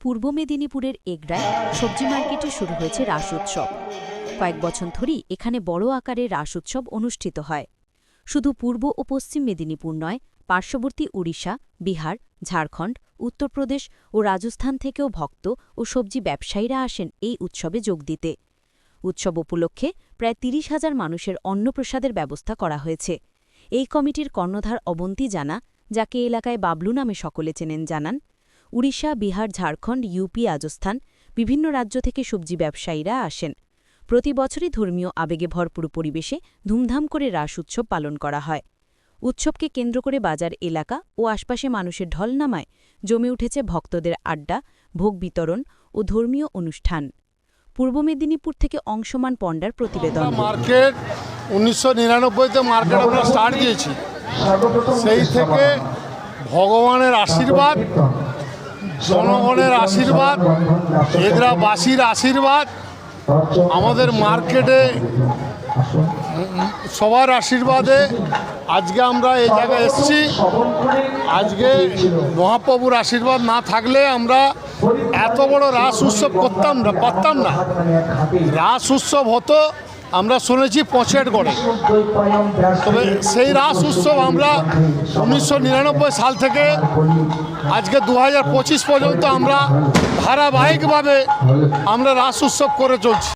পূর্ব মেদিনীপুরের এগরায় সবজি মার্কেটে শুরু হয়েছে রাস উৎসব। কয়েক বছর ধরেই এখানে বড় আকারে রাস উৎসব অনুষ্ঠিত হয়। শুধু পূর্ব ও পশ্চিম মেদিনীপুর নয়, পার্শ্ববর্তী উড়িষ্যা, বিহার, ঝাড়খণ্ড, উত্তরপ্রদেশ ও রাজস্থান থেকেও ভক্ত ও সবজি ব্যবসায়ীরা আসেন এই উৎসবে যোগ দিতে। উৎসব উপলক্ষে প্রায় তিরিশ হাজার মানুষের অন্নপ্রসাদের ব্যবস্থা করা হয়েছে। এই কমিটির কর্ণধার অবন্তী জানা, যাকে এলাকায় বাবলু নামে সকলে চেনেন, জানান উড়িষ্যা, বিহার, ঝাড়খণ্ড ইউপি রাজস্থান বিভিন্ন রাজ্য থেকে সবজি ব্যবসায়ীরা আসেন। প্রতি বছরই ধর্মীয় আবেগে ভরপুর পরিবেশে ধুমধাম করে রাস উৎসব পালন করা হয়। উৎসবকে কেন্দ্র করে বাজার এলাকা ও আশপাশে মানুষের ঢল নামায় জমে উঠেছে ভক্তদের আড্ডা, ভোগ বিতরণ ও ধর্মীয় অনুষ্ঠান। পূর্ব মেদিনীপুর থেকে অংশমান পণ্ডার প্রতিবেদন। মার্কেট উনিশশো মার্কেট আমরা স্টার্ট দিয়েছি। সেই থেকে ভগবানের আশীর্বাদ জনগণের আশীর্বাদ, এগরাবাসীর আশীর্বাদ, আমাদের মার্কেটে, সবার আশীর্বাদে আজকে আমরা এই জায়গায় এসেছি। আজকে মহাপ্রভুর আশীর্বাদ না থাকলে আমরা এত বড় রাস উৎসব করতাম না, পারতাম না। রাস উৎসব হতো আমরা শুনেছি পঁচেট করে তবে সেই রাস উৎসব আমরা উনিশশো নিরানব্বই সাল থেকে আজকে দু হাজার পঁচিশ পর্যন্ত আমরা ধারাবাহিকভাবে আমরা রাস উৎসব করে চলছি।